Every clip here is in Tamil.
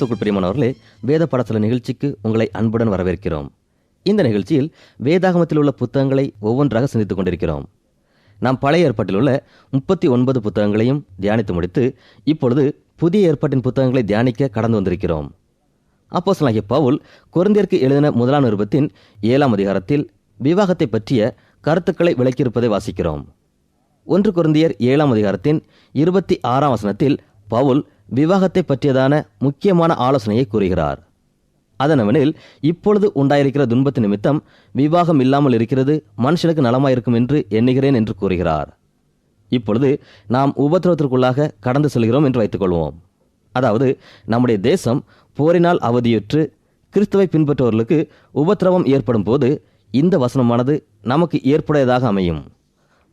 கிறிஸ்துக்குள் பிரியமானவர்களே வேத பாடசாலை நிகழ்ச்சிக்கு உங்களை அன்புடன் வரவேற்கிறோம். இந்த நிகழ்ச்சியில் வேதாகமத்தில் உள்ள புத்தகங்களை ஒவ்வொன்றாக சிந்தித்துக் கொண்டிருக்கிறோம். நாம் பழைய ஏற்பாட்டில் உள்ள முப்பத்தி ஒன்பது புத்தகங்களையும் தியானித்து முடித்து இப்பொழுது புதிய ஏற்பாட்டின் புத்தகங்களை தியானிக்க கடந்து வந்திருக்கிறோம். அப்போஸ்தலனாகிய பவுல் கொரிந்தியருக்கு எழுதின முதலாம் நிருபத்தின் ஏழாம் அதிகாரத்தில் விவாகத்தை பற்றிய கருத்துக்களை விளக்கியிருப்பதை வாசிக்கிறோம். ஒன்று கொரிந்தியர் ஏழாம் அதிகாரத்தின் இருபத்தி ஆறாம் வசனத்தில் பவுல் விவாகத்தை பற்றியதான முக்கியமான ஆலோசனையை கூறுகிறார். அதனவனில் இப்பொழுது உண்டாயிருக்கிற துன்பத்து நிமித்தம் விவாகம் இல்லாமல் இருக்கிறது மனுஷனுக்கு நலமாயிருக்கும் என்று எண்ணுகிறேன் என்று கூறுகிறார். இப்பொழுது நாம் உபத்திரவத்திற்குள்ளாக கடந்து செல்கிறோம் என்று வைத்துக்கொள்வோம். அதாவது நம்முடைய தேசம் போரினால் அவதியுற்று கிறிஸ்துவை பின்பற்றுவர்களுக்கு உபத்திரவம் ஏற்படும் போது இந்த வசனமானது நமக்கு ஏற்புடையதாக அமையும்.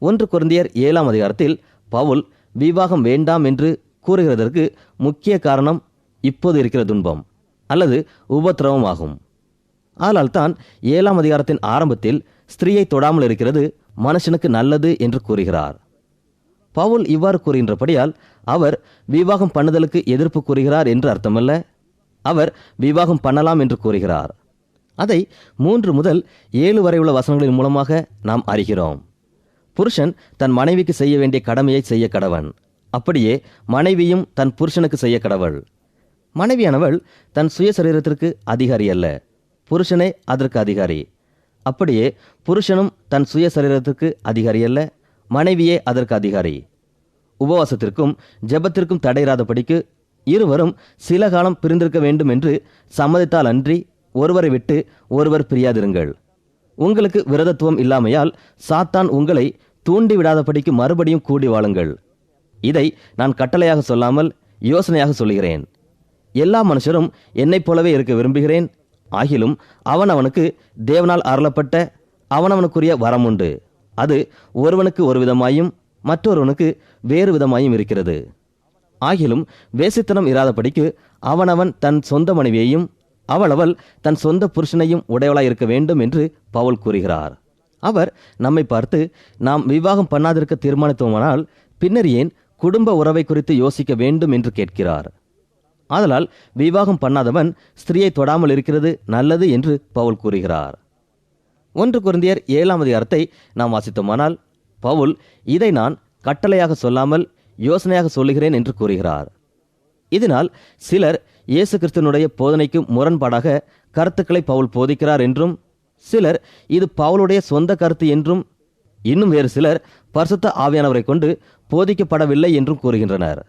ஒன்று குருந்தியர் ஏழாம் அதிகாரத்தில் பவுல் விவாகம் வேண்டாம் என்று கூறுகிறதற்கு முக்கிய காரணம் இப்போது இருக்கிற துன்பம் அல்லது உபத்திரவம் ஆகும் தான் ஏழாம் அதிகாரத்தின் ஆரம்பத்தில் ஸ்திரீயை தொடாமல் இருக்கிறது மனுஷனுக்கு நல்லது என்று கூறுகிறார். பவுல் இவ்வாறு கூறுகின்றபடியால் அவர் விவாகம் பண்ணுதலுக்கு எதிர்ப்பு கூறுகிறார் என்று அர்த்தமல்ல. அவர் விவாகம் பண்ணலாம் என்று கூறுகிறார். அதை மூன்று முதல் ஏழு வரை உள்ள வசனங்களின் மூலமாக நாம் அறிகிறோம். புருஷன் தன் மனைவிக்கு செய்ய வேண்டிய கடமையை செய்ய கடவன். அப்படியே மனைவியும் தன் புருஷனுக்கு செய்ய கடவள். மனைவியானவள் தன் சுய சரீரத்திற்கு அதிகாரி அல்ல. புருஷனே அதற்கு அதிகாரி. அப்படியே புருஷனும் தன் சுய சரீரத்திற்கு அதிகாரி அல்ல மனைவியே அதற்கு அதிகாரி. உபவாசத்திற்கும் ஜெபத்திற்கும் தடையிராதபடிக்கு இருவரும் சில காலம் பிரிந்திருக்க வேண்டும் என்று சம்மதித்தால் அன்றி ஒருவரை விட்டு ஒருவர் பிரியாதிருங்கள். உங்களுக்கு விரதத்துவம் இல்லாமையால் சாத்தான் உங்களை தூண்டி விடாதபடிக்கு மறுபடியும் கூடி வாழுங்கள். இதை நான் கட்டளையாக சொல்லாமல் யோசனையாக சொல்கிறேன் எல்லா மனுஷரும் என்னைப் போலவே இருக்க விரும்புகிறேன். ஆகிலும் அவனவனுக்கு தேவனால் அருளப்பட்ட அவனவனுக்குரிய வரம் உண்டு. அது ஒருவனுக்கு ஒரு விதமாயும் மற்றொருவனுக்கு வேறு விதமாயும் இருக்கிறது. ஆகிலும் வேசித்தனம் இராதபடிக்கு அவனவன் தன் சொந்த மனைவியையும் அவளவள் தன் சொந்த புருஷனையும் உடையவளாய் இருக்க வேண்டும் என்று பவுல் கூறுகிறார். அவர் நம்மை பார்த்து நாம் விவாகம் பண்ணாதிருக்க தீர்மானித்தோமானால் பின்னர் ஏன் குடும்ப உறவை குறித்து யோசிக்க வேண்டும் என்று கேட்கிறார். ஆதலால் விவாகம் பண்ணாதவன் ஸ்திரியை தொடாமல் இருக்கிறது நல்லது என்று பவுல் கூறுகிறார். ஒன்று குருந்தியர் ஏழாம் அதிகாரத்தை நாம் வாசித்தோமானால் பவுல் இதை நான் கட்டளையாக சொல்லாமல் யோசனையாக சொல்லுகிறேன் என்று கூறுகிறார். இதனால் சிலர் இயேசு கிறிஸ்தனுடைய போதனைக்கு முரண்பாடாக கருத்துக்களை பவுல் போதிக்கிறார் என்றும் சிலர் இது பவுலுடைய சொந்த கருத்து என்றும் இன்னும் வேறு சிலர் பரிசுத்த ஆவியானவரை கொண்டு போதிக்கப்படவில்லை என்றும் கூறுகின்றனர்.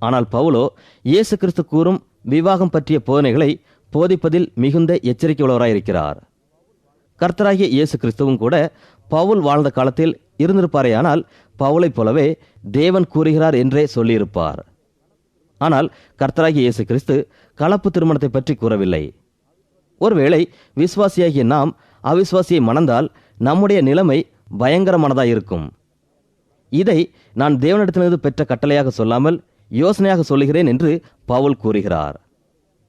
ஆனால் பவுலோ இயேசு கிறிஸ்து கூறும் விவாகம் பற்றிய போதனைகளை போதிப்பதில் மிகுந்த எச்சரிக்கை உள்ளவராயிருக்கிறார் கர்த்தராகிய இயேசு கிறிஸ்துவும் கூட பவுல் வாழ்ந்த காலத்தில் இருந்திருப்பாரேயானால் பவுலைப் போலவே தேவன் கூறுகிறார் என்றே சொல்லியிருப்பார். ஆனால் கர்த்தராகிய இயேசு கிறிஸ்து கலப்பு திருமணத்தை பற்றி கூறவில்லை. ஒருவேளை விசுவாசியாகிய நாம் அவிசுவாசியை மணந்தால் நம்முடைய நிலைமை பயங்கரமானதாயிருக்கும். இதை நான் தேவனிடத்திலிருந்து பெற்ற கட்டளையாக சொல்லாமல் யோசனையாக சொல்லுகிறேன் என்று பவுல் கூறுகிறார்.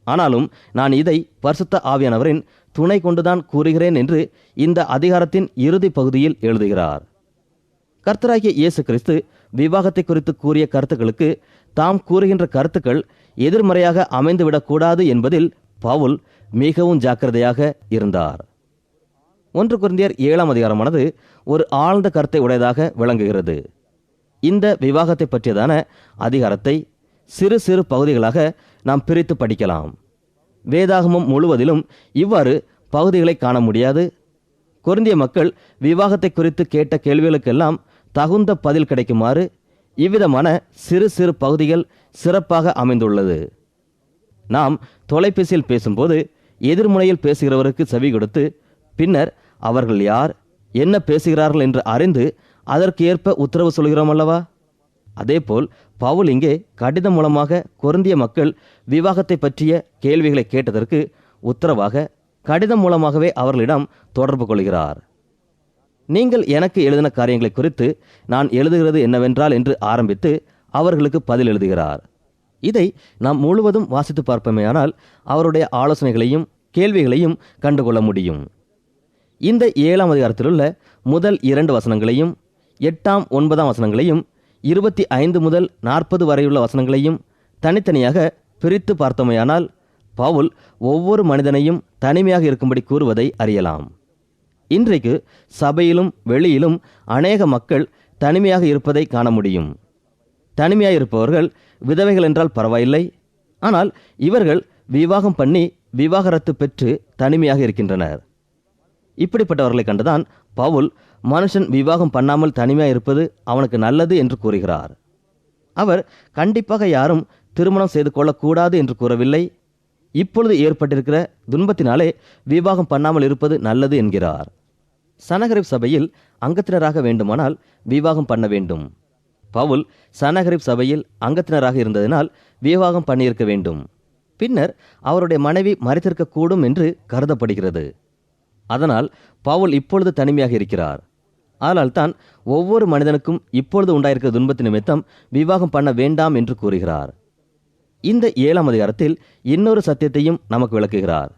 ஆனாலும் நான் இதை பரிசுத்த ஆவியானவரின் துணை கொண்டுதான் கூறுகிறேன் என்று இந்த அதிகாரத்தின் இறுதி பகுதியில் எழுதுகிறார். கர்த்தராகிய இயேசு கிறிஸ்து விவாகத்தை குறித்து கூறிய கருத்துக்களுக்கு தாம் கூறுகின்ற கருத்துக்கள் எதிர்மறையாக அமைந்துவிடக்கூடாது என்பதில் பவுல் மிகவும் ஜாக்கிரதையாக இருந்தார். ஒன்று குருந்தியர் ஏழாம் அதிகாரமானது ஒரு ஆழ்ந்த கருத்தை உடையதாக விளங்குகிறது. இந்த விவாகத்தை பற்றியதான அதிகாரத்தை சிறு சிறு பகுதிகளாக நாம் பிரித்து படிக்கலாம். வேதாகமம் முழுவதிலும் இவ்வாறு பகுதிகளை காண முடியாது. கொரிந்திய மக்கள் விவாகத்தை குறித்து கேட்ட கேள்விகளுக்கெல்லாம் தகுந்த பதில் கிடைக்குமாறு இவ்விதமான சிறு சிறு பகுதிகள் சிறப்பாக அமைந்துள்ளது. நாம் தொலைபேசியில் பேசும்போது எதிர்முனையில் பேசுகிறவருக்கு செவி கொடுத்து பின்னர் அவர்கள் யார் என்ன பேசுகிறார்கள் என்று அறிந்து அதற்கு ஏற்ப உத்தரவு சொல்கிறோம் அல்லவா? அதேபோல் பவுல் இங்கே கடிதம் மூலமாக கொருந்திய மக்கள் விவாகத்தை பற்றிய கேள்விகளை கேட்டதற்கு உத்தரவாக கடிதம் மூலமாகவே அவர்களிடம் தொடர்பு கொள்கிறார். நீங்கள் எனக்கு எழுதின காரியங்களை குறித்து நான் எழுதுகிறது என்னவென்றால் என்று ஆரம்பித்து அவர்களுக்கு பதில் எழுதுகிறார். இதை நாம் முழுவதும் வாசித்து பார்ப்போமேயானால் அவருடைய ஆலோசனைகளையும் கேள்விகளையும் கண்டுகொள்ள முடியும். இந்த ஏழாம் அதிகாரத்திலுள்ள முதல் இரண்டு வசனங்களையும் எட்டாம் ஒன்பதாம் வசனங்களையும் இருபத்தி ஐந்து முதல் நாற்பது வரையுள்ள வசனங்களையும் தனித்தனியாக பிரித்து பார்த்தோமையானால் பவுல் ஒவ்வொரு மனிதனையும் தனிமையாக இருக்கும்படி கூறுவதை அறியலாம். இன்றைக்கு சபையிலும் வெளியிலும் அநேக மக்கள் தனிமையாக இருப்பதை காண முடியும். தனிமையாக இருப்பவர்கள் விதவைகள் என்றால் பரவாயில்லை. ஆனால் இவர்கள் விவாகம் பண்ணி விவாகரத்து பெற்று தனிமையாக இருக்கின்றனர். இப்படிப்பட்டவர்களை கண்டுதான் பவுல் மனுஷன் விவாகம் பண்ணாமல் தனிமையாக இருப்பது அவனுக்கு நல்லது என்று கூறுகிறார். அவர் கண்டிப்பாக யாரும் திருமணம் செய்து கொள்ளக்கூடாது என்று கூறவில்லை. இப்பொழுது ஏற்பட்டிருக்கிற துன்பத்தினாலே விவாகம் பண்ணாமல் இருப்பது நல்லது என்கிறார். சனகரிப் சபையில் அங்கத்தினராக வேண்டுமானால் விவாகம் பண்ண வேண்டும். பவுல் சனகரிப் சபையில் அங்கத்தினராக இருந்ததினால் விவாகம் பண்ணியிருக்க வேண்டும். பின்னர் அவருடைய மனைவி மறைத்திருக்கக்கூடும் என்று கருதப்படுகிறது. அதனால் பவுல் இப்பொழுது தனிமையாக இருக்கிறார். ஆனால் தான் ஒவ்வொரு மனிதனுக்கும் இப்பொழுது உண்டாயிருக்கிற துன்பத்து நிமித்தம் விவாகம் பண்ண வேண்டாம் என்று கூறுகிறார். இந்த ஏழாம் அதிகாரத்தில் இன்னொரு சத்தியத்தையும் நமக்கு விளக்குகிறார்.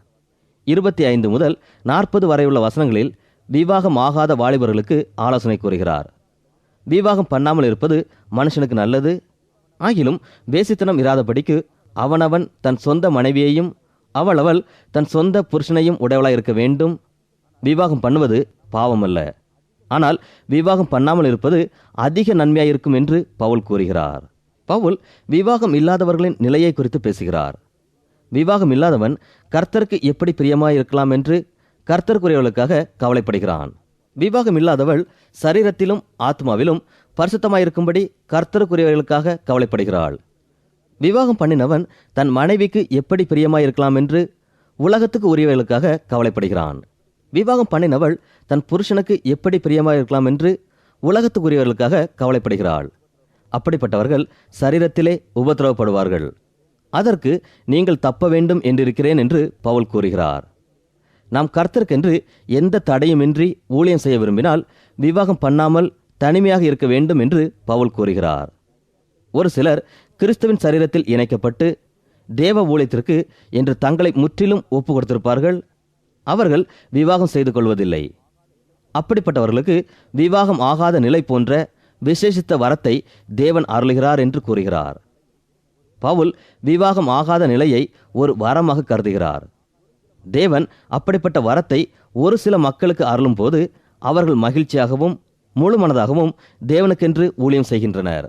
இருபத்தி ஐந்து முதல் நாற்பது வரையுள்ள வசனங்களில் விவாகம் ஆகாத வாலிபர்களுக்கு ஆலோசனை கூறுகிறார். விவாகம் பண்ணாமல் இருப்பது மனுஷனுக்கு நல்லது? ஆகிலும் வேசித்தனம் இராதபடிக்கு அவனவன் தன் சொந்த மனைவியையும் அவளவள் தன் சொந்த புருஷனையும் உடையவளாய் இருக்க வேண்டும்? விவாகம் பண்ணுவது பாவம் அல்ல ஆனால் விவாகம் பண்ணாமல் இருப்பது அதிக நன்மையாயிருக்கும் என்று பவுல் கூறுகிறார். பவுல் விவாகம் இல்லாதவர்களின் நிலையை குறித்து பேசுகிறார். விவாகம் இல்லாதவன் கர்த்தருக்கு எப்படி பிரியமாய் இருக்கலாம் என்று கர்த்தருக்குரியவர்களுக்காக கவலைப்படுகிறான். விவாகம் இல்லாதவள் சரீரத்திலும் ஆத்மாவிலும் பரிசுத்தமாயிருக்கும்படி கர்த்தருக்குரியவர்களுக்காக கவலைப்படுகிறாள். விவாகம் பண்ணினவன் தன் மனைவிக்கு எப்படி பிரியமாயிருக்கலாம் என்று உலகத்துக்கு உரியவர்களுக்காக கவலைப்படுகிறான். விவாகம் பண்ணினவள் தன் புருஷனுக்கு எப்படி பிரியமாக இருக்கலாம் என்று உலகத்துக்குரியவர்களுக்காக கவலைப்படுகிறாள். அப்படிப்பட்டவர்கள் சரீரத்திலே உபத்திரவப்படுவார்கள். அதற்கு நீங்கள் தப்ப வேண்டும் என்றிருக்கிறேன் என்று பவுல் கூறுகிறார். நாம் கர்த்தருக்கென்று எந்த தடையுமின்றி ஊழியம் செய்ய விரும்பினால் விவாகம் பண்ணாமல் தனிமையாக இருக்க வேண்டும் என்று பவுல் கூறுகிறார். ஒரு சிலர் கிறிஸ்துவின் சரீரத்தில் இணைக்கப்பட்டு தேவ ஊழியத்திற்கு என்று தங்களை முற்றிலும் ஒப்பு கொடுத்திருப்பார்கள் அவர்கள் விவாகம் செய்து கொள்வதில்லை அப்படிப்பட்டவர்களுக்கு விவாகம் ஆகாத நிலை போன்ற விசேஷித்த வரத்தை தேவன் அருளுகிறார் என்று கூறுகிறார். பவுல் விவாகம் ஆகாத நிலையை ஒரு வரமாக கருதுகிறார். தேவன் அப்படிப்பட்ட வரத்தை ஒரு சில மக்களுக்கு அருளும் போது அவர்கள் மகிழ்ச்சியாகவும் முழு மனதாகவும் தேவனுக்கென்று ஊழியம் செய்கின்றனர்.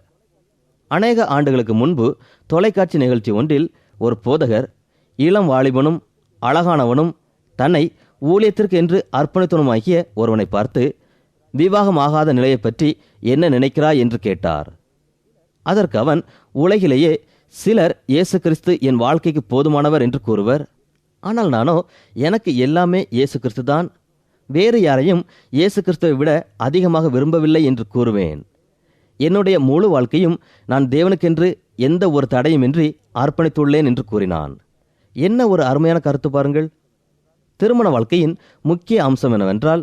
அநேக ஆண்டுகளுக்கு முன்பு தொலைக்காட்சி நிகழ்ச்சி ஒன்றில் ஒரு போதகர் இளம் வாலிபனும் அழகானவனும் தன்னை ஊழியத்திற்கு என்று அர்ப்பணித்தனுமாகிய ஒருவனை பார்த்து விவாகமாகாத நிலையை பற்றி என்ன நினைக்கிறாய்? என்று கேட்டார். அதற்கு அவன் உலகிலேயே சிலர் இயேசு கிறிஸ்து என் வாழ்க்கைக்கு போதுமானவர் என்று கூறுவர். ஆனால் நானோ எனக்கு எல்லாமே இயேசு கிறிஸ்து தான். வேறு யாரையும் இயேசு கிறிஸ்துவை விட அதிகமாக விரும்பவில்லை என்று கூறுவேன். என்னுடைய முழு வாழ்க்கையும் நான் தேவனுக்கென்று எந்த ஒரு தடையுமின்றி அர்ப்பணித்துள்ளேன் என்று கூறினான். என்ன ஒரு அருமையான கருத்து பாருங்கள். திருமண வாழ்க்கையின் முக்கிய அம்சம் என்னவென்றால்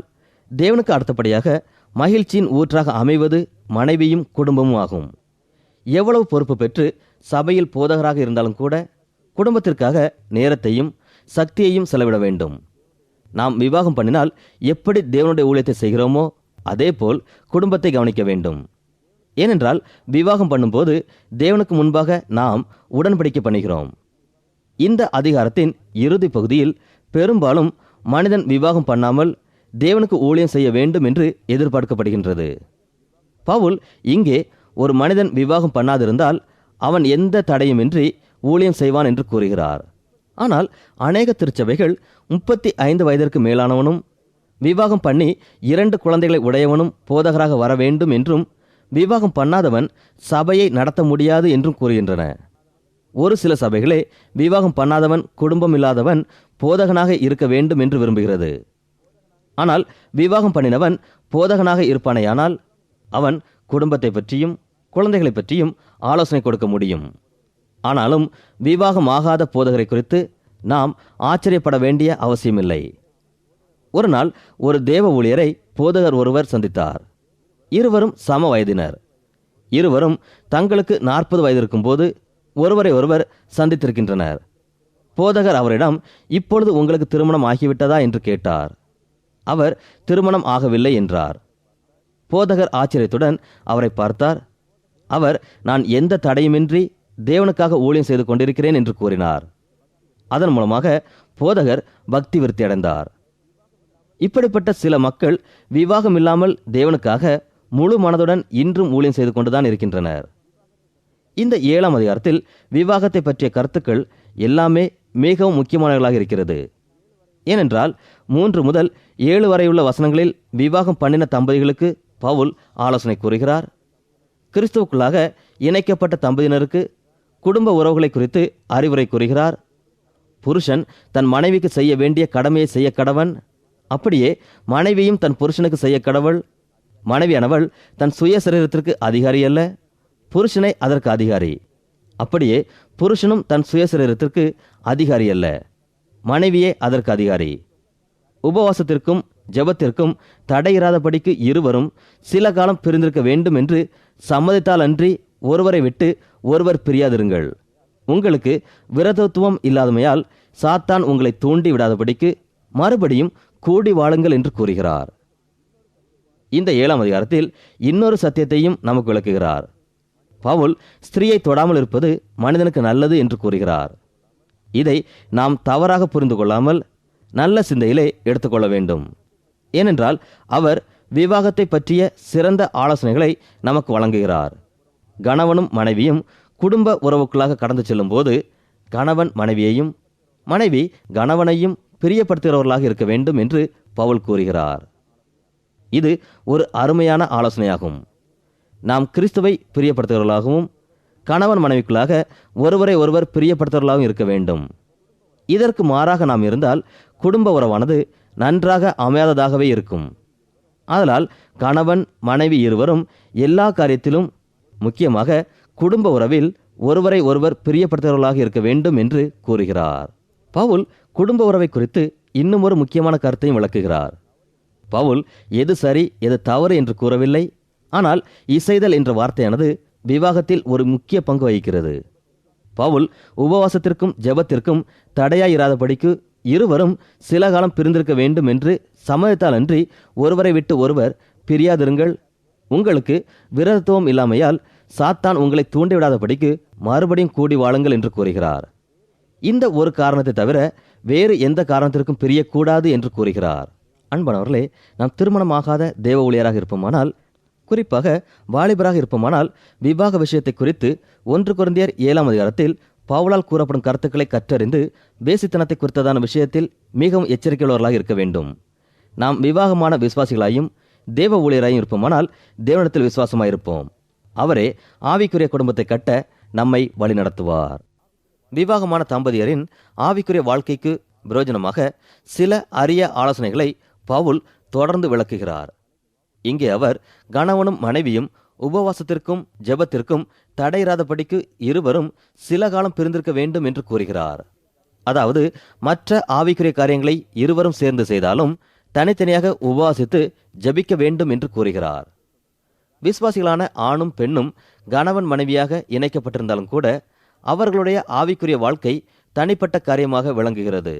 தேவனுக்கு அடுத்தபடியாக மகிழ்ச்சியின் ஊற்றாக அமைவது மனைவியும் குடும்பமும் ஆகும். எவ்வளவு பொறுப்பு பெற்று சபையில் போதகராக இருந்தாலும் கூட குடும்பத்திற்காக நேரத்தையும் சக்தியையும் செலவிட வேண்டும். நாம் விவாகம் பண்ணினால் எப்படி தேவனுடைய ஊழியத்தை செய்கிறோமோ அதேபோல் குடும்பத்தை கவனிக்க வேண்டும். ஏனென்றால் விவாகம் பண்ணும்போது தேவனுக்கு முன்பாக நாம் உடன்படிக்கை பண்ணுகிறோம். இந்த அதிகாரத்தின் இறுதி பகுதியில் பெரும்பாலும் மனிதன் விவாகம் பண்ணாமல் தேவனுக்கு ஊழியம் செய்ய வேண்டும் என்று எதிர்பார்க்கப்படுகின்றது. பவுல் இங்கே ஒரு மனிதன் விவாகம் பண்ணாதிருந்தால் அவன் எந்த தடையுமின்றி ஊழியம் செய்வான் என்று கூறுகிறார். ஆனால் அநேக திருச்சபைகள் முப்பத்தி ஐந்து வயதிற்கு மேலானவனும் விவாகம் பண்ணி இரண்டு குழந்தைகளை உடையவனும் போதகராக வர வேண்டும் என்றும் விவாகம் பண்ணாதவன் சபையை நடத்த முடியாது என்றும் கூறுகின்றன. ஒரு சில சபைகளே விவாகம் பண்ணாதவன் குடும்பம் இல்லாதவன் போதகனாக இருக்க வேண்டும் என்று விரும்புகிறது. ஆனால் விவாகம் பண்ணினவன் போதகனாக இருப்பானேயானால் அவன் குடும்பத்தை பற்றியும் குழந்தைகளை பற்றியும் ஆலோசனை கொடுக்க முடியும். ஆனாலும் விவாகம் ஆகாத போதகரை குறித்து நாம் ஆச்சரியப்பட வேண்டிய அவசியமில்லை. ஒரு நாள் ஒரு தேவ ஊழியரை போதகர் ஒருவர் சந்தித்தார். இருவரும் சம வயதினர். இருவரும் தங்களுக்கு நாற்பது வயது இருக்கும்போது ஒருவரை ஒருவர் சந்தித்திருக்கின்றனர். போதகர் அவரிடம் இப்பொழுது உங்களுக்கு திருமணம் ஆகிவிட்டதா? என்று கேட்டார். அவர் திருமணம் ஆகவில்லை என்றார். போதகர் ஆச்சரியத்துடன் அவரை பார்த்தார். அவர் நான் எந்த தடையுமின்றி தேவனுக்காக ஊழியம் செய்து கொண்டிருக்கிறேன் என்று கூறினார். அதன் மூலமாக போதகர் பக்தி விருத்தி அடைந்தார். இப்படிப்பட்ட சில மக்கள் விவாகம் இல்லாமல் தேவனுக்காக முழு மனதுடன் இன்றும் ஊழியம் செய்து கொண்டுதான் இருக்கின்றனர். இந்த ஏழாம் அதிகாரத்தில் விவாகத்தை பற்றிய கருத்துக்கள் எல்லாமே மிகவும் முக்கியமானவர்களாக இருக்கிறது. ஏனென்றால் மூன்று முதல் ஏழு வரையுள்ள வசனங்களில் விவாகம் பண்ணின தம்பதிகளுக்கு பவுல் ஆலோசனை கூறுகிறார். கிறிஸ்துவுக்குள்ளாக இணைக்கப்பட்ட தம்பதியினருக்கு குடும்ப உறவுகளை குறித்து அறிவுரை கூறுகிறார். புருஷன் தன் மனைவிக்கு செய்ய வேண்டிய கடமையை செய்ய கடவன். அப்படியே மனைவியும் தன் புருஷனுக்கு செய்ய கடவுள். மனைவியானவள் தன் சுய சரீரத்திற்கு அதிகாரி அல்ல. புருஷனை அதற்கு அதிகாரி. அப்படியே புருஷனும் தன் சுயசரீரத்திற்கு அதிகாரி அல்ல. மனைவியே அதற்கு அதிகாரி. உபவாசத்திற்கும் ஜெபத்திற்கும் தடையிராதபடிக்கு இருவரும் சில காலம் பிரிந்திருக்க வேண்டும் என்று சம்மதித்தால் அன்றி ஒருவரை விட்டு ஒருவர் பிரியாதிருங்கள். உங்களுக்கு விரதத்துவம் இல்லாதமையால் சாத்தான் உங்களை தூண்டி விடாதபடிக்கு மறுபடியும் கூடி வாழுங்கள் என்று கூறுகிறார். இந்த ஏழாம் அதிகாரத்தில் இன்னொரு சத்தியத்தையும் நமக்கு விளக்குகிறார். பவுல் ஸ்திரீயை தொடாமல் இருப்பது மனிதனுக்கு நல்லது என்று கூறுகிறார். இதை நாம் தவறாக புரிந்து கொள்ளாமல் நல்ல சிந்தையிலே எடுத்துக்கொள்ள வேண்டும். ஏனென்றால் அவர் விவாகத்தை பற்றிய சிறந்த ஆலோசனைகளை நமக்கு வழங்குகிறார். கணவனும் மனைவியும் குடும்ப உறவுக்குள்ளாக கடந்து செல்லும்போது கணவன் மனைவியையும் மனைவி கணவனையும் பிரியப்படுத்துகிறவர்களாக இருக்க வேண்டும் என்று பவுல் கூறுகிறார். இது ஒரு அருமையான ஆலோசனையாகும். நாம் கிறிஸ்துவை பிரியப்படுத்துகிறவர்களாகவும் கணவன் மனைவிக்குள்ளாக ஒருவரை ஒருவர் பிரியப்படுத்துகிறவர்களாகவும் இருக்க வேண்டும். இதற்கு மாறாக நாம் இருந்தால் குடும்ப உறவானது நன்றாக அமையாததாகவே இருக்கும். ஆதலால் கணவன் மனைவி இருவரும் எல்லா காரியத்திலும் முக்கியமாக குடும்ப உறவில் ஒருவரை ஒருவர் பிரியப்படுத்துகிறவர்களாக இருக்க வேண்டும் என்று கூறுகிறார். பவுல் குடும்ப உறவை குறித்து இன்னும் ஒரு முக்கியமான கருத்தையும் விளக்குகிறார். பவுல் எது சரி எது தவறு என்று கூறவில்லை ஆனால் இசைதல் என்ற வார்த்தையானது விவாகத்தில் ஒரு முக்கிய பங்கு வகிக்கிறது. பவுல் உபவாசத்திற்கும் ஜெபத்திற்கும் தடையாயிராதபடிக்கு இருவரும் சில காலம் பிரிந்திருக்க வேண்டும் என்று சம்மதித்தாலன்றி ஒருவரை விட்டு ஒருவர் பிரியாதிருங்கள் உங்களுக்கு விரதத்துவம் இல்லாமையால் சாத்தான் உங்களை தூண்டிவிடாதபடிக்கு மறுபடியும் கூடி வாழுங்கள் என்று கூறுகிறார். இந்த ஒரு காரணத்தை தவிர வேறு எந்த காரணத்திற்கும் பிரியக்கூடாது என்று கூறுகிறார். அன்பானவர்களே நாம் திருமணமாகாத தேவ ஊழியராக இருப்போமானால் குறிப்பாக வாலிபராக இருப்போமானால் விவாக விஷயத்தை குறித்து ஒன்று குருந்தியர் ஏழாம் அதிகாரத்தில் பவுலால் கூறப்படும் கருத்துக்களை கற்றறிந்து பேசித்தனத்தை குறித்ததான விஷயத்தில் மிகவும் எச்சரிக்கையுள்ளவர்களாக இருக்க வேண்டும். நாம் விவாகமான விசுவாசிகளாயும் தேவ ஊழியராயும் இருப்போமானால் தேவனிடத்தில் விசுவாசமாயிருப்போம் அவரே ஆவிக்குரிய குடும்பத்தை கட்ட நம்மை வழிநடத்துவார் விவாகமான தம்பதியரின் ஆவிக்குரிய வாழ்க்கைக்கு பிரயோஜனமாக சில அரிய ஆலோசனைகளை பவுல் தொடர்ந்து விளக்குகிறார். இங்கே அவர் கணவனும் மனைவியும் உபவாசத்திற்கும் ஜெபத்திற்கும் தடையிராதபடிக்கு இருவரும் சில காலம் பிரிந்திருக்க வேண்டும் என்று கூறுகிறார். அதாவது மற்ற ஆவிக்குரிய காரியங்களை இருவரும் சேர்ந்து செய்தாலும் தனித்தனியாக உபவாசித்து ஜெபிக்க வேண்டும் என்று கூறுகிறார். விசுவாசிகளான ஆணும் பெண்ணும் கணவன் மனைவியாக இணைக்கப்பட்டிருந்தாலும் கூட அவர்களுடைய ஆவிக்குரிய வாழ்க்கை தனிப்பட்ட காரியமாக விளங்குகிறது.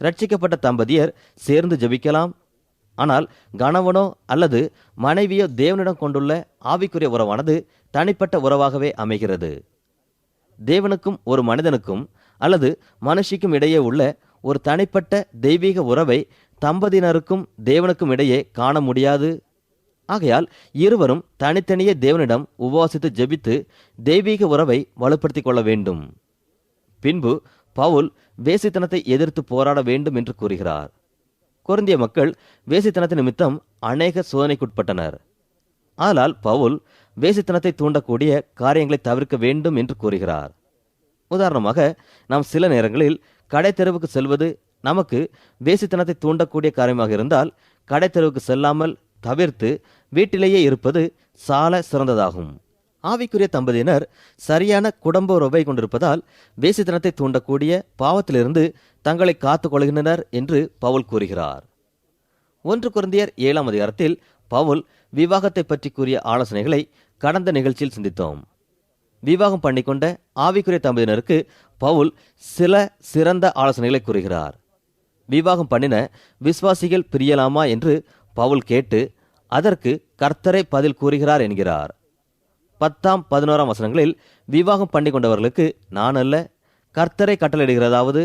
ரட்சிக்கப்பட்ட தம்பதியர் சேர்ந்து ஜபிக்கலாம் ஆனால் கணவனோ அல்லது மனைவியோ தேவனிடம் கொண்டுள்ள ஆவிக்குரிய உறவானது தனிப்பட்ட உறவாகவே அமைகிறது. தேவனுக்கும் ஒரு மனிதனுக்கும் அல்லது மனுஷிக்கும் இடையே உள்ள ஒரு தனிப்பட்ட தெய்வீக உறவை தம்பதியினருக்கும் தேவனுக்கும் இடையே காண முடியாது. ஆகையால் இருவரும் தனித்தனியே தேவனிடம் உபவாசித்து ஜெபித்து தெய்வீக உறவை வலுப்படுத்தி கொள்ள வேண்டும். பின்பு பவுல் வேசித்தனத்தை எதிர்த்து போராட வேண்டும் என்று கூறுகிறார். கொரிந்திய மக்கள் வேசித்தனத்தின் நிமித்தம் அநேக சோதனைக்குட்பட்டனர். ஆனால் பவுல் வேசித்தனத்தை தூண்டக்கூடிய காரியங்களை தவிர்க்க வேண்டும் என்று கூறுகிறார். உதாரணமாக நாம் சில நேரங்களில் கடை தெருவுக்கு செல்வது நமக்கு வேசித்தனத்தை தூண்டக்கூடிய காரியமாக இருந்தால் கடைத்தெருவுக்கு செல்லாமல் தவிர்த்து வீட்டிலேயே இருப்பது சால சிறந்ததாகும். ஆவிக்குரிய தம்பதியினர் சரியான குடும்ப உறவை கொண்டிருப்பதால் வேசித்தனத்தை தூண்டக்கூடிய பாவத்திலிருந்து தங்களை காத்துக் கொள்கின்றனர் என்று பவுல் கூறுகிறார். ஒன்று குருந்தியர் ஏழாம் அதிகாரத்தில் பவுல் விவாகத்தை பற்றி கூறிய ஆலோசனைகளை கடந்த நிகழ்ச்சியில் சிந்தித்தோம். விவாகம் பண்ணிக்கொண்ட ஆவிக்குரிய தம்பதியினருக்கு பவுல் சில சிறந்த ஆலோசனைகளை கூறுகிறார். விவாகம் பண்ணின விசுவாசிகள் பிரியலாமா என்று பவுல் கேட்டு அதற்கு கர்த்தரை பதில் கூறுகிறார் என்கிறார். பத்தாம் பதினோராம் வசனங்களில் விவாகம் பண்ணி கொண்டவர்களுக்கு நான் அல்ல. கர்த்தரை கட்டளையிடுகிறதாவது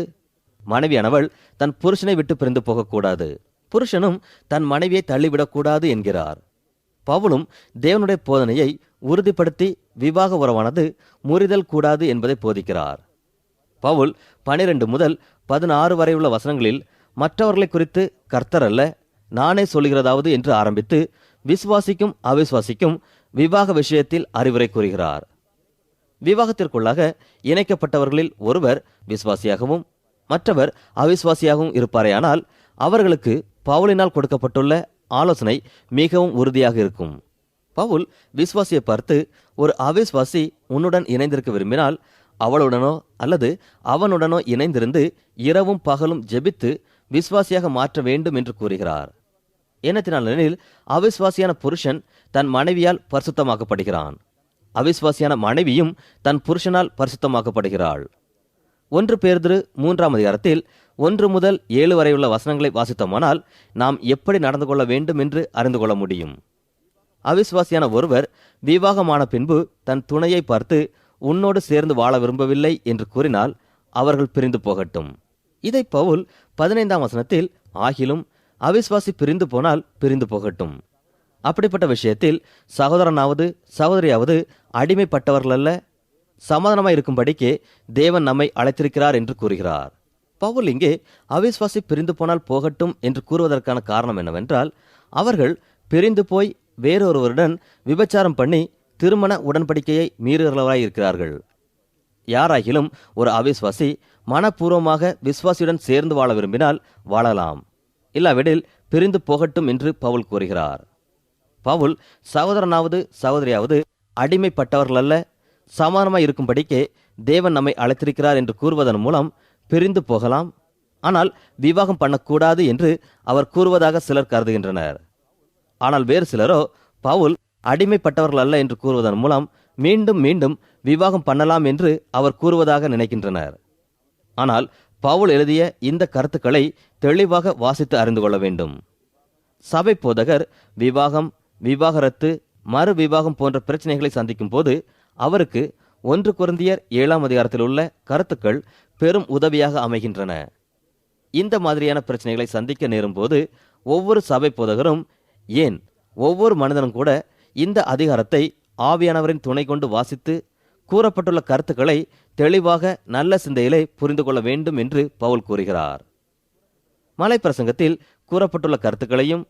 மனைவியானவள் தன் புருஷனை விட்டு பிரிந்து போகக்கூடாது. புருஷனும் தன் மனைவியை தள்ளிவிடக்கூடாது என்கிறார். பவுலும் தேவனுடைய போதனையை உறுதிப்படுத்தி விவாக உறவானது முறிதல் கூடாது என்பதை போதிக்கிறார். பவுல் பனிரெண்டு முதல் பதினாறு வரை உள்ள வசனங்களில் மற்றவர்களை குறித்து கர்த்தர் அல்ல நானே சொல்கிறதாவது என்று ஆரம்பித்து விசுவாசிக்கும் அவிசுவாசிக்கும் விவாக விஷயத்தில் அறிவுரை கூறுகிறார். விவாகத்திற்குள்ளாக இணைக்கப்பட்டவர்களில் ஒருவர் விசுவாசியாகவும் மற்றவர் அவிசுவாசியாகவும் இருப்பாரேயானால் அவர்களுக்கு பவுலினால் கொடுக்கப்பட்டுள்ள ஆலோசனை மிகவும் உறுதியாக இருக்கும். பவுல் விசுவாசியை பார்த்து ஒரு அவிஸ்வாசி உன்னுடன் இணைந்திருக்க விரும்பினால் அவளுடனோ அல்லது அவனுடனோ இணைந்திருந்து இரவும் பகலும் ஜெபித்து விசுவாசியாக மாற்ற வேண்டும் என்று கூறுகிறார். ஏனத்தினால் எனில் அவிஸ்வாசியான புருஷன் தன் மனைவியால் பரிசுத்தமாக்கப்படுகிறான். அவிஸ்வாசியான மனைவியும் தன் புருஷனால் பரிசுத்தமாக்கப்படுகிறாள். ஒன்று பேர்திரு மூன்றாம் அதிகாரத்தில் ஒன்று முதல் ஏழு வரையுள்ள வசனங்களை வாசித்தோமானால் நாம் எப்படி நடந்து கொள்ள வேண்டும் என்று அறிந்து கொள்ள முடியும். அவிஸ்வாசியான ஒருவர் விவாகமான பின்பு தன் துணையை பார்த்து உன்னோடு சேர்ந்து வாழ விரும்பவில்லை என்று கூறினால் அவர்கள் பிரிந்து போகட்டும். இதை பவுல் பதினைந்தாம் வசனத்தில் ஆகிலும் அவிஸ்வாசி பிரிந்து போனால் பிரிந்து போகட்டும். அப்படிப்பட்ட விஷயத்தில் சகோதரனாவது சகோதரியாவது அடிமைப்பட்டவர்கள் அல்ல சமாதானமாய் இருக்கும்படிக்கே தேவன் நம்மை அழைத்திருக்கிறார் என்று கூறுகிறார். பவுல் இங்கே அவிஸ்வாசி பிரிந்து போனால் போகட்டும் என்று கூறுவதற்கான காரணம் என்னவென்றால் அவர்கள் பிரிந்து போய் வேறொருவருடன் விபச்சாரம் பண்ணி திருமண உடன்படிக்கையை மீறுகிறவராய் இருக்கிறார்கள். யாராகிலும் ஒரு அவிஸ்வாசி மனப்பூர்வமாக விசுவாசியுடன் சேர்ந்து வாழ விரும்பினால் வாழலாம். இல்லாவிடில் பிரிந்து போகட்டும் என்று பவுல் கூறுகிறார். பவுல் சகோதரனாவது சகோதரியாவது அடிமைப்பட்டவர்கள் அல்ல சமானமாய் இருக்கும்படிக்கே தேவன் நம்மை அழைத்திருக்கிறார் என்று கூறுவதன் மூலம் பிரிந்து போகலாம். ஆனால் விவாகம் பண்ணக்கூடாது என்று அவர் கூறுவதாக சிலர் கருதுகின்றனர். ஆனால் வேறு சிலரோ பவுல் அடிமைப்பட்டவர்கள் அல்ல என்று கூறுவதன் மூலம் மீண்டும் மீண்டும் விவாகம் பண்ணலாம் என்று அவர் கூறுவதாக நினைக்கின்றனர். ஆனால் பவுல் எழுதிய இந்த கருத்துக்களை தெளிவாக வாசித்து அறிந்து கொள்ள வேண்டும். சபை போதகர் விவாகம் விவாகரத்து மறு விவாகம் போன்ற பிரச்சனைகளை சந்திக்கும் போது அவருக்கு ஒன்று குருந்தியர் ஏழாம் அதிகாரத்தில் உள்ள கருத்துக்கள் பெரும் உதவியாக அமைகின்றன. இந்த மாதிரியான பிரச்சனைகளை சந்திக்க நேரும் போது ஒவ்வொரு சபை போதகரும் ஏன் ஒவ்வொரு மனிதனும் கூட இந்த அதிகாரத்தை ஆவியானவரின் துணை கொண்டு வாசித்து கூறப்பட்டுள்ள கருத்துக்களை தெளிவாக நல்ல சிந்தையிலே புரிந்து கொள்ள வேண்டும் என்று பவுல் கூறுகிறார். மலை பிரசங்கத்தில் கூறப்பட்டுள்ள கருத்துக்களையும்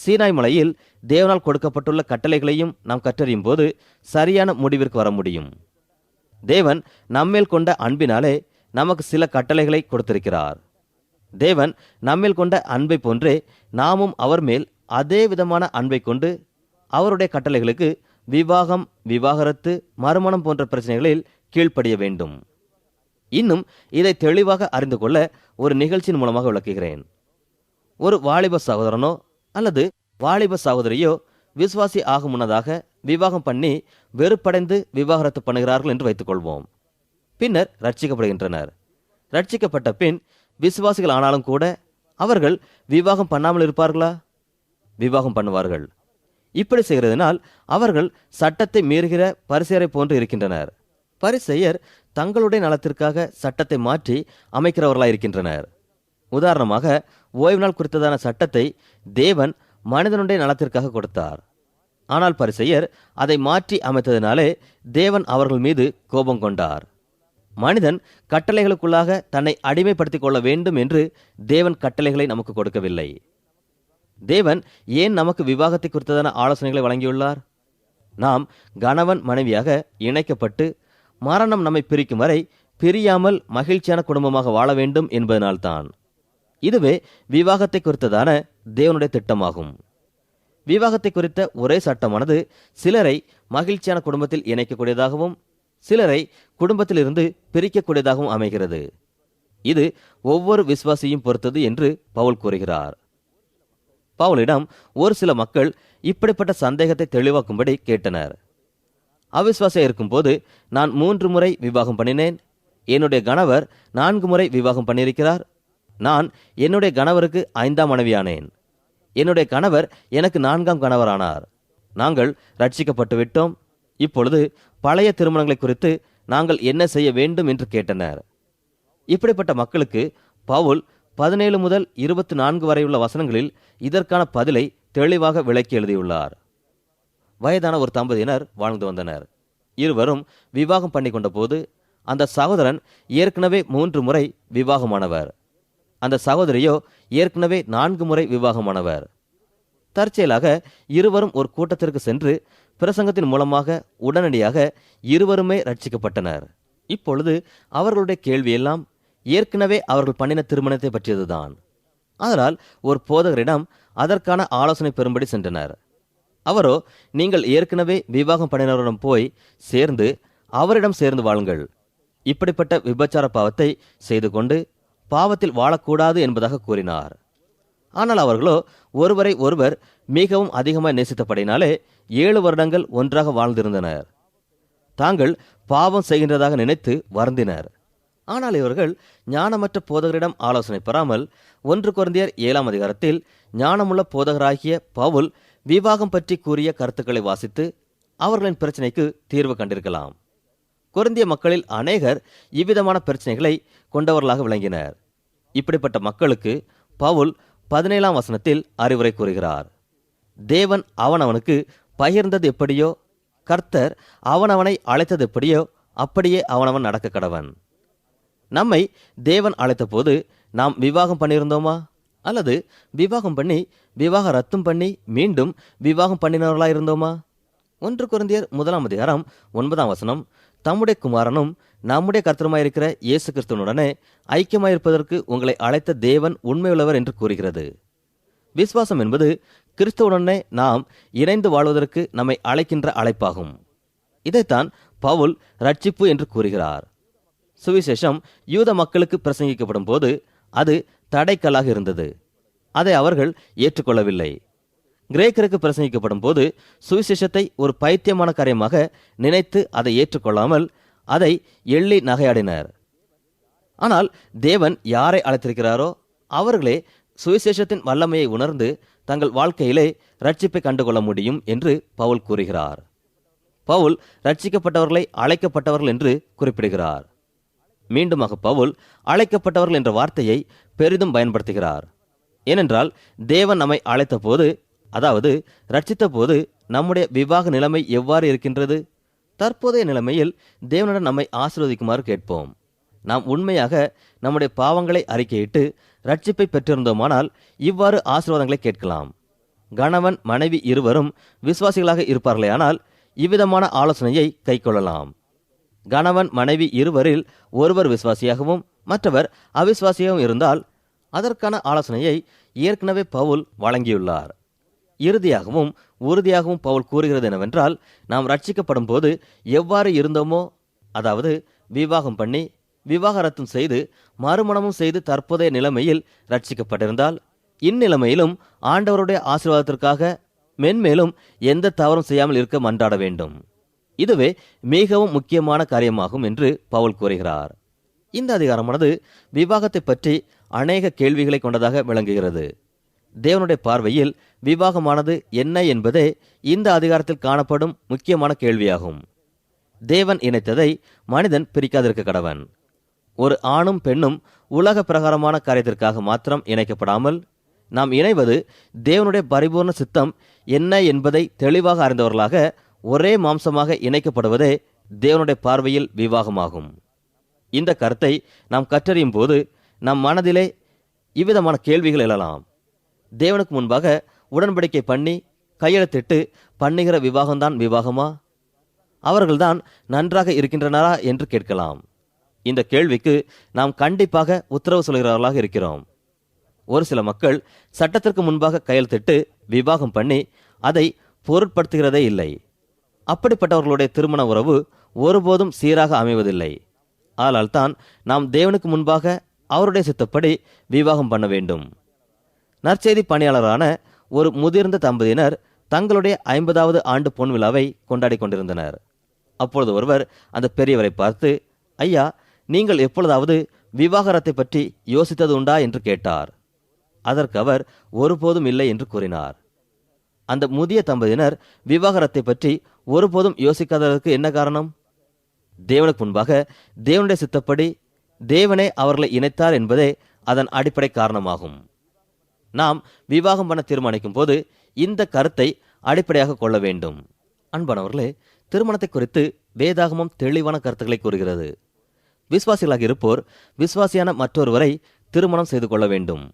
சீனாய் மலையில் தேவனால் கொடுக்கப்பட்டுள்ள கட்டளைகளையும் நாம் கற்றறியும் போது சரியான முடிவிற்கு வர முடியும். தேவன் நம்மேல் கொண்ட அன்பினாலே நமக்கு சில கட்டளைகளை கொடுத்திருக்கிறார். தேவன் நம்மேல் கொண்ட அன்பை போன்றே நாமும் அவர் மேல் அதே விதமான அன்பை கொண்டு அவருடைய கட்டளைகளுக்கு விவாகம் விவாகரத்து மறுமணம் போன்ற பிரச்சனைகளில் கீழ்ப்படிய வேண்டும். இன்னும் இதை தெளிவாக அறிந்து கொள்ள ஒரு நிகழ்ச்சியின் மூலமாக விளக்குகிறேன். ஒரு வாலிப சகோதரனோ அல்லது வாலிப சகோதரியோ விசுவாசி ஆகும் முன்னதாக விவாகம் பண்ணி வெறுப்படைந்து விவாகரத்து பண்ணுகிறார்கள் என்று வைத்துக்கொள்வோம். பின்னர் ரட்சிக்கப்படுகின்றனர். ரட்சிக்கப்பட்ட பின் விசுவாசிகள் ஆனாலும் கூட அவர்கள் விவாகம் பண்ணாமல் இருப்பார்களா? விவாகம் பண்ணுவார்கள். இப்படி செய்கிறதுனால் அவர்கள் சட்டத்தை மீறுகிற பரிசெயரை போன்று இருக்கின்றனர். பரிசெயர் தங்களுடைய நலத்திற்காக சட்டத்தை மாற்றி அமைக்கிறவர்களாக இருக்கின்றனர் உதாரணமாக ஓய்வு நாள் குறித்ததான சட்டத்தை தேவன் மனிதனுடைய நலத்திற்காக கொடுத்தார். ஆனால் பரிசெயர் அதை மாற்றி அமைத்ததினாலே தேவன் அவர்கள் மீது கோபம் கொண்டார். மனிதன் கட்டளைகளுக்குள்ளாக தன்னை அடிமைப்படுத்திக் கொள்ள வேண்டும் என்று தேவன் கட்டளைகளை நமக்கு கொடுக்கவில்லை. தேவன் ஏன் நமக்கு விவாகத்தை குறித்ததான ஆலோசனைகளை வழங்கியுள்ளார்? நாம் கணவன் மனைவியாக இணைக்கப்பட்டு மரணம் நம்மை பிரிக்கும் வரை பிரியாமல் மகிழ்ச்சியான குடும்பமாக வாழ வேண்டும் என்பதனால்தான். இதுவே விவாகத்தை குறித்ததான தேவனுடைய திட்டமாகும். விவாகத்தை குறித்த ஒரே சட்டமானது சிலரை மகிழ்ச்சியான குடும்பத்தில் இணைக்கக்கூடியதாகவும் சிலரை குடும்பத்திலிருந்து பிரிக்கக்கூடியதாகவும் அமைகிறது. இது ஒவ்வொரு விசுவாசியும் பொறுத்தது என்று பவுல் கூறுகிறார். பவுலிடம் ஒரு சில மக்கள் இப்படிப்பட்ட சந்தேகத்தை தெளிவாக்கும்படி கேட்டனர். அவிசுவாசியா இருக்கும்போது நான் மூன்று முறை விவாகம் பண்ணினேன். என்னுடைய கணவர் நான்கு முறை விவாகம் பண்ணியிருக்கிறார். நான் என்னுடைய கணவருக்கு ஐந்தாம் மனைவியானேன். என்னுடைய கணவர் எனக்கு நான்காம் கணவரானார். நாங்கள் ரட்சிக்கப்பட்டு விட்டோம். இப்பொழுது பழைய திருமணங்களை குறித்து நாங்கள் என்ன செய்ய வேண்டும் என்று கேட்டனர். இப்படிப்பட்ட மக்களுக்கு பவுல் பதினேழு முதல் இருபத்தி நான்கு வரையுள்ள வசனங்களில் இதற்கான பதிலை தெளிவாக விளக்கி எழுதியுள்ளார். வயதான ஒரு தம்பதியினர் வாழ்ந்து வந்தனர். இருவரும் விவாகம் பண்ணி கொண்டபோது அந்த சகோதரன் ஏற்கனவே மூன்று முறை விவாகமானவர். அந்த சகோதரியோ ஏற்கனவே நான்கு முறை விவாகமானவர். தற்செயலாக இருவரும் ஒரு கூட்டத்திற்கு சென்று பிரசங்கத்தின் மூலமாக உடனடியாக இருவருமே ரட்சிக்கப்பட்டனர். இப்பொழுது அவர்களுடைய கேள்வியெல்லாம் ஏற்கனவே அவர்கள் பண்ணின திருமணத்தை பற்றியதுதான். அதனால் ஒரு போதகரிடம் அதற்கான ஆலோசனை பெறும்படி சென்றனர். அவரோ நீங்கள் ஏற்கனவே விவாகம் பண்ணினவரிடம் போய் சேர்ந்து அவரிடம் சேர்ந்து வாழுங்கள். இப்படிப்பட்ட விபச்சார பாவத்தை செய்து கொண்டு பாவத்தில் வாழக்கூடாது என்பதாக கூறினார். ஆனால் அவர்களோ ஒருவரை ஒருவர் மிகவும் அதிகமாக நேசித்தபடினாலே ஏழு வருடங்கள் ஒன்றாக வாழ்ந்திருந்தனர். தாங்கள் பாவம் செய்கின்றதாக நினைத்து வருந்தினர். ஆனால் இவர்கள் ஞானமற்ற போதகரிடம் ஆலோசனை பெறாமல் ஒன்று குருந்தியர் ஏழாம் அதிகாரத்தில் ஞானமுள்ள போதகராகிய பவுல் விவாகம் பற்றி கூறிய கருத்துக்களை வாசித்து அவர்களின் பிரச்சனைக்கு தீர்வு கண்டிருக்கலாம். குருந்திய மக்களில் அநேகர் இவ்விதமான பிரச்சனைகளை கொண்டவர்களாக விளங்கினர். இப்படிப்பட்ட மக்களுக்கு பவுல் பதினேழாம் வசனத்தில் அறிவுரை கூறுகிறார். தேவன் அவனவனுக்கு பகிர்ந்தது எப்படியோ கர்த்தர் அவனவனை அழைத்தது எப்படியோ அப்படியே அவனவன் நடக்க கடவன். நம்மை தேவன் அழைத்தபோது நாம் விவாகம் பண்ணியிருந்தோமா? அல்லது விவாகம் பண்ணி விவாக ரத்தும் பண்ணி மீண்டும் விவாகம் பண்ணினவர்களாக இருந்தோமா ஒன்று குருந்தியர் முதலாம் அதிகாரம் ஒன்பதாம் வசனம் தம்முடைய குமாரனும் நம்முடைய கர்த்தருமாயிருக்கிற இயேசு கிறிஸ்துவனுடனே ஐக்கியமாயிருப்பதற்கு உங்களை அழைத்த தேவன் உண்மையுள்ளவர் என்று கூறுகிறது. விசுவாசம் என்பது கிறிஸ்துவுடனே நாம் இணைந்து வாழ்வதற்கு நம்மை அழைக்கின்ற அழைப்பாகும். இதைத்தான் பவுல் ரட்சிப்பு என்று கூறுகிறார். சுவிசேஷம் யூத மக்களுக்கு பிரசங்கிக்கப்படும் போது அது தடைக்கல்லாக இருந்தது. அதை அவர்கள் ஏற்றுக்கொள்ளவில்லை. கிரேக்கருக்கு பிரசங்கிக்கப்படும் போது சுவிசேஷத்தை ஒரு பைத்தியமான காரியமாக நினைத்து அதை ஏற்றுக்கொள்ளாமல் அதை எள்ளி நகையாடினர். ஆனால் தேவன் யாரை அழைத்திருக்கிறாரோ அவர்களே சுவிசேஷத்தின் வல்லமையை உணர்ந்து தங்கள் வாழ்க்கையிலே ரட்சிப்பை கண்டுகொள்ள முடியும் என்று பவுல் கூறுகிறார். பவுல் ரட்சிக்கப்பட்டவர்களை அழைக்கப்பட்டவர்கள் என்று குறிப்பிடுகிறார். மீண்டுமாக பவுல் அழைக்கப்பட்டவர்கள் என்ற வார்த்தையை பெரிதும் பயன்படுத்துகிறார். ஏனென்றால் தேவன் நம்மை அழைத்த போது அதாவது ரட்சித்த போது நம்முடைய விவாக நிலைமை எவ்வாறு இருக்கின்றது? தற்போதைய நிலைமையில் தேவனிடம் நம்மை ஆசிர்வதிக்குமாறு கேட்போம். நாம் உண்மையாக நம்முடைய பாவங்களை அறிக்கையிட்டு ரட்சிப்பை பெற்றிருந்தோமானால் இவ்வாறு ஆசீர்வாதங்களை கேட்கலாம். கணவன் மனைவி இருவரும் விசுவாசிகளாக இருப்பார்களேயானால் இவ்விதமான ஆலோசனையை கைக்கொள்ளலாம். கணவன் மனைவி இருவரில் ஒருவர் விசுவாசியாகவும் மற்றவர் அவிசுவாசியாகவும் இருந்தால் அதற்கான ஆலோசனையை ஏற்கனவே பவுல் வழங்கியுள்ளார். இறுதியாகவும் உறுதியாகவும் பவுல் கூறுகிறது என்னவென்றால் நாம் ரட்சிக்கப்படும் போது எவ்வாறு இருந்தோமோ அதாவது விவாகம் பண்ணி விவாகரத்தும் செய்து மறுமணமும் செய்து தற்போதைய நிலைமையில் ரட்சிக்கப்பட்டிருந்தால் இந்நிலைமையிலும் ஆண்டவருடைய ஆசீர்வாதத்திற்காக மென்மேலும் எந்த தவறும் செய்யாமல் இருக்க மன்றாட வேண்டும். இதுவே மிகவும் முக்கியமான காரியமாகும் என்று பவுல் கூறுகிறார். இந்த அதிகாரமானது விவாகத்தை பற்றி அநேக கேள்விகளை கொண்டதாக விளங்குகிறது. தேவனுடைய பார்வையில் விவாகமானது என்ன என்பதே இந்த அதிகாரத்தில் காணப்படும் முக்கியமான கேள்வியாகும். தேவன் இணைத்ததை மனிதன் பிரிக்காதிருக்க கடவன். ஒரு ஆணும் பெண்ணும் உலக பிரகாரமான காரியத்திற்காக மாத்திரம் இணைக்கப்படாமல் நாம் இணைவது தேவனுடைய பரிபூர்ண சித்தம் என்ன என்பதை தெளிவாக அறிந்தவர்களாக ஒரே மாம்சமாக இணைக்கப்படுவதே தேவனுடைய பார்வையில் விவாகமாகும். இந்த கருத்தை நாம் கற்றறியும் போது நம் மனதிலே இவ்விதமான கேள்விகள் எழலாம். தேவனுக்கு முன்பாக உடன்படிக்கை பண்ணி கையெழுத்திட்டு பண்ணுகிற விவாகம்தான் விவாகமா? அவர்கள்தான் நன்றாக இருக்கின்றனரா என்று கேட்கலாம். இந்த கேள்விக்கு நாம் கண்டிப்பாக உத்தரவு சொல்கிறவர்களாக இருக்கிறோம். ஒரு சில மக்கள் சட்டத்திற்கு முன்பாக கையெழுத்திட்டு விவாகம் பண்ணி அதை பொருட்படுத்துகிறதே இல்லை. அப்படிப்பட்டவர்களுடைய திருமண உறவு ஒருபோதும் சீராக அமைவதில்லை. ஆனால் தான் நாம் தேவனுக்கு முன்பாக அவருடைய சித்தப்படி விவாகம் பண்ண வேண்டும். நற்செய்தி பணியாளரான ஒரு முதிர்ந்த தம்பதியினர் தங்களுடைய ஐம்பதாவது ஆண்டு பொன் விழாவை கொண்டாடி கொண்டிருந்தனர். அப்பொழுது ஒருவர் அந்த பெரியவரை பார்த்து ஐயா நீங்கள் எப்பொழுதாவது விவாகரத்தை பற்றி யோசித்தது உண்டா? என்று கேட்டார். அதற்கு அவர் ஒருபோதும் இல்லை என்று கூறினார். அந்த முதிய தம்பதியினர் விவாகரத்தை பற்றி ஒருபோதும் யோசிக்காததற்கு என்ன காரணம்? தேவனுக்கு முன்பாக தேவனுடைய சித்தப்படி தேவனே அவர்களை இணைத்தார் என்பதே அதன் அடிப்படை காரணமாகும். நாம் விவாகம் பண்ண தீர்மானிக்கும் போது இந்த கருத்தை அடிப்படையாக கொள்ள வேண்டும். அன்பானவர்களே திருமணத்தை குறித்து வேதாகமம் தெளிவான கருத்துக்களை கூறுகிறது. விசுவாசிகளாக இருப்போர் விசுவாசியான மற்றொருவரை திருமணம் செய்து கொள்ள வேண்டும்.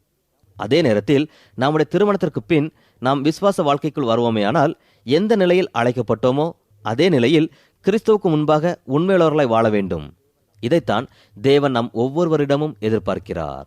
அதே நேரத்தில் நம்முடைய திருமணத்திற்கு பின் நாம் விசுவாச வாழ்க்கைக்குள் வருவோமேயானால் எந்த நிலையில் அழைக்கப்பட்டோமோ அதே நிலையில் கிறிஸ்துவுக்கு முன்பாக உண்மையுள்ளவர்களாய் வாழ வேண்டும். இதைத்தான் தேவன் நம் ஒவ்வொருவரிடமும் எதிர்பார்க்கிறார்.